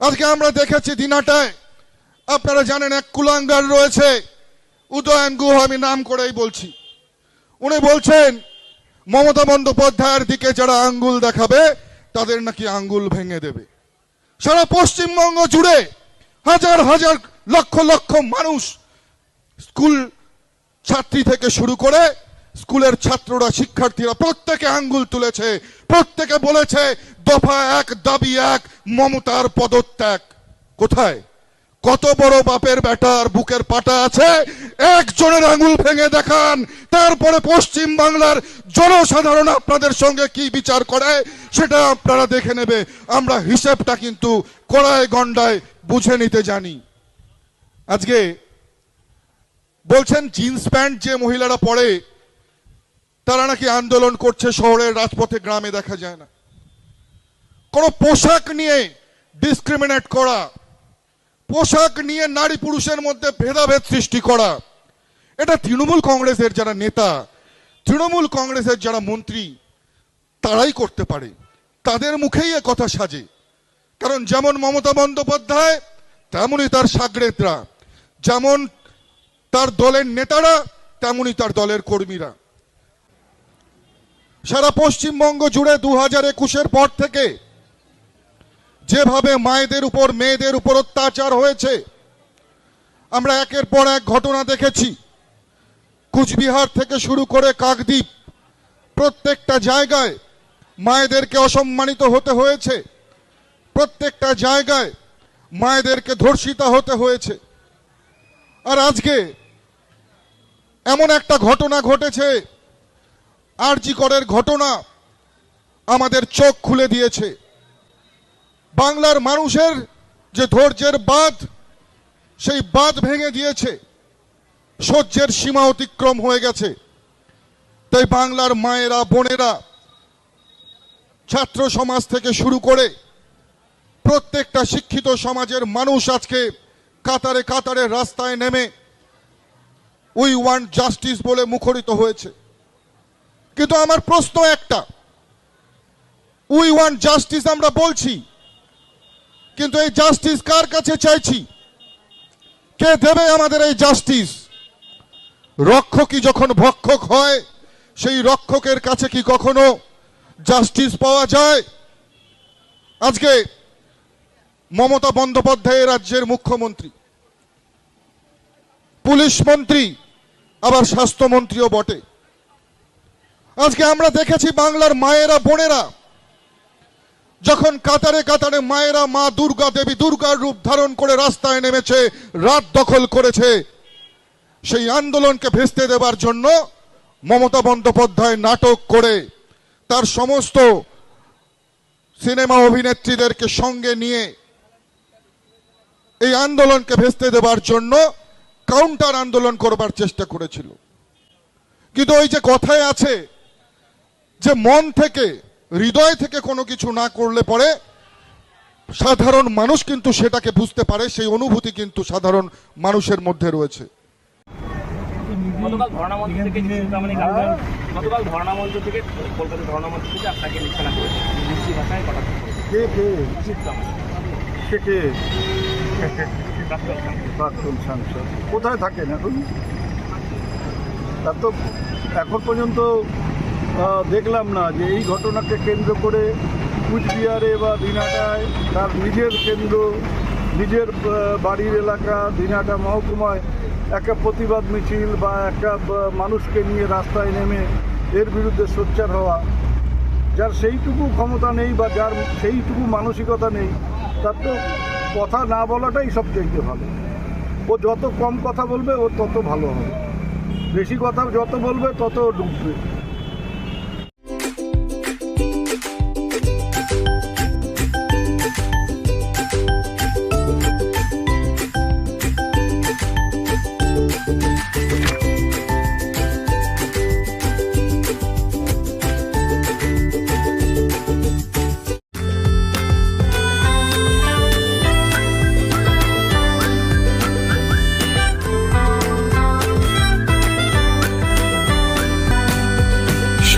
আজকে আমরা দেখেছি দিনাটায়। আপনারা জানেন এক কুলাঙ্গার রয়েছে। উদয়ন গুহ আমি নাম করেই বলছি। উনি বলছেন, মমতা বন্দ্যোপাধ্যায়ের দিকে যারা আঙ্গুল দেখাবে, তাদের নাকি আঙ্গুল ভেঙে দেবে। সারা পশ্চিমবঙ্গ জুড়ে হাজার হাজার লক্ষ লক্ষ মানুষ স্কুল ছাত্রী থেকে শুরু করে স্কুলের ছাত্ররা, শিক্ষার্থীরা প্রত্যেকে আঙ্গুল তুলেছে, প্রত্যেকে বলেছে, দফা এক, দাবি এক, মমতার পদত্যাগ। কোথায়? কত বড় বাপের বেটার বুকের পাটা আছে? একজনের আঙ্গুল ভেঙে দেখান। তারপরে পশ্চিম বাংলার জনসাধারণ আপনাদের সঙ্গে কি বিচার করে, সেটা আপনারা দেখে নেবে। আমরা হিসেবটা কিন্তু কড়ায় গন্ডায় বুঝে নিতে জানি। আজকে বলছেন, জিন্স প্যান্ট যে মহিলারা পরে তারা নাকি আন্দোলন করছে শহরের রাজপথে, গ্রামে দেখা যায় না। কোন পোশাক নিয়ে ডিসক্রিমিনেট করা, পোশাক নিয়ে নারী পুরুষের মধ্যে ভেদাভেদ সৃষ্টি করা, এটা তৃণমূল কংগ্রেসের যারা নেতা, তৃণমূল কংগ্রেসের যারা মন্ত্রী, তারাই করতে পারে। তাদের মুখেই কথা সাজে। কারণ যেমন মমতা বন্দ্যোপাধ্যায়, তেমনই তার সাগরেতরা যেমন তার দলের নেতারা, তেমনই তার দলের কর্মীরা। সারা পশ্চিমবঙ্গ জুড়ে দু হাজার একুশের পর থেকে যেভাবে মায়েদের উপর, মেয়েদের উপর অত্যাচার হয়েছে, আমরা একের পর এক ঘটনা দেখেছি। কুচবিহার থেকে শুরু করে কাকদ্বীপ, প্রত্যেকটা জায়গায় মায়েদেরকে অসম্মানিত হতে হয়েছে। প্রত্যেকটা জায়গায় মায়েদেরকে ধর্ষিতা হতে হয়েছে। আর আজকে এমন একটা ঘটনা ঘটেছে আরজি করের ঘটনা আমাদের চোখ খুলে দিয়েছে। বাংলার মানুষের যে ধৈর্যের বাঁধ, সেই বাঁধ ভেঙে দিয়েছে। সহ্যের সীমা অতিক্রম হয়ে গেছে। তাই বাংলার মায়েরা, বোনেরা, ছাত্র সমাজ থেকে শুরু করে প্রত্যেকটা শিক্ষিত সমাজের মানুষ আজকে কাতারে কাতারে রাস্তায় নেমে উই ওয়ান্ট জাস্টিস বলে মুখরিত হয়েছে। কিন্তু আমার প্রশ্ন একটা। উই ওয়ান্ট জাস্টিস আমরা বলছি। কিন্তু এই জাস্টিস কার কাছে চাইছি? কে দেবে আমাদের এই জাস্টিস রক্ষকই যখন ভক্ষক হয়, সেই রক্ষকের কাছে কি কখনো জাস্টিস পাওয়া যায়? আজকে মমতা বন্দ্যোপাধ্যায় রাজ্যের মুখ্যমন্ত্রী, পুলিশ মন্ত্রী, আবার স্বাস্থ্যমন্ত্রীও বটে। আজকে আমরা দেখেছি বাংলার মায়েরা, বোনেরা, যখন কাতারে কাতারে মায়েরা মা দুর্গা দেবী দুর্গার রূপ ধারণ করে রাস্তায় নেমেছে, রাত দখল করেছে, সেই আন্দোলনকে ভেস্তে দেবার জন্য মমতা বন্দ্যোপাধ্যায় নাটক করে তার সমস্ত সিনেমা অভিনেত্রীদেরকে সঙ্গে নিয়ে এই আন্দোলনকে ভেস্তে দেবার জন্য কাউন্টার আন্দোলন করবার চেষ্টা করেছিল। কিন্তু ওই যে কথায় আছে যে মন থেকে হৃদয় থেকে কোনো কিছু না করলে পরে সাধারণ মানুষ কিন্তু সেটাকে বুঝতে পারে সেই অনুভূতি কিন্তু সাধারণ মানুষের মধ্যে রয়েছে। গতকাল ধর্ণা মঞ্চ থেকে গতকাল ধর্ণা মঞ্চ থেকে কলকাতা ধর্ণা মঞ্চ থেকে আপনাকে লিখানা করেছে। ইংরেজি ভাষায় কটাক্ষ কে কে? কে কে? প্রাক্তন সাংসদ। কোথায় থাকেন এখন? তার তো এখন পর্যন্ত দেখলাম না যে এই ঘটনাকে কেন্দ্র করে কুচবিহারে বা দিনাটায় তার নিজের কেন্দ্র, নিজের বাড়ির এলাকা, দিনাটা মহকুমায় একটা প্রতিবাদ মিছিল বা একটা মানুষকে নিয়ে রাস্তায় নেমে এর বিরুদ্ধে সোচ্চার হওয়া। যার সেইটুকু ক্ষমতা নেই বা যার সেইটুকু মানসিকতা নেই, তার তো কথা না বলাটাই সবচেয়ে ভালো। ও যত কম কথা বলবে, ও তত ভালো হবে। বেশি কথা যত বলবে, তত ডুববে।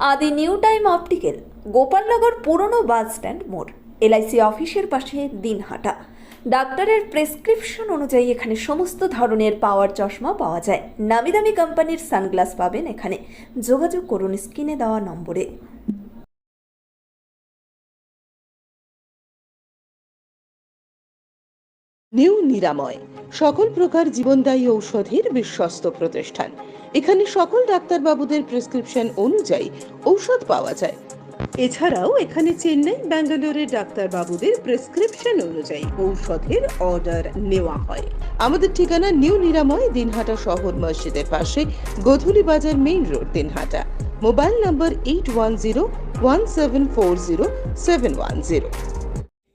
আদি নিউ টাইম অপটিক্যাল, গোপালনগর পুরনো বাস স্ট্যান্ড মোড়, এলআইসি অফিসের পাশে দিনহাটা। ডাক্তারের প্রেসক্রিপশন অনুযায়ী এখানে সমস্ত ধরনের পাওয়ার চশমা পাওয়া যায়। নামি দামি কোম্পানির সানগ্লাস পাবেন এখানে। যোগাযোগ করুন স্ক্রিনে দেওয়া নম্বরে। নিউ নিরাময়, সকল প্রকার জীবনদায়ী ঔষধের বিশ্বস্ত প্রতিষ্ঠান। এখানে সকল ডাক্তারবাবুদের প্রেসক্রিপশন অনুযায়ী ঔষধ পাওয়া যায়। এছাড়াও এখানে চেন্নাই ব্যাঙ্গালোরের ডাক্তারবাবুদের প্রেসক্রিপশন অনুযায়ী ঔষধের অর্ডার নেওয়া হয়। আমাদের ঠিকানা নিউ নিরাময়, দিনহাটা শহর মসজিদের পাশে, Godhuli Bazar main road, Dinhata. Mobile number eight one zero one seven four zero seven one zero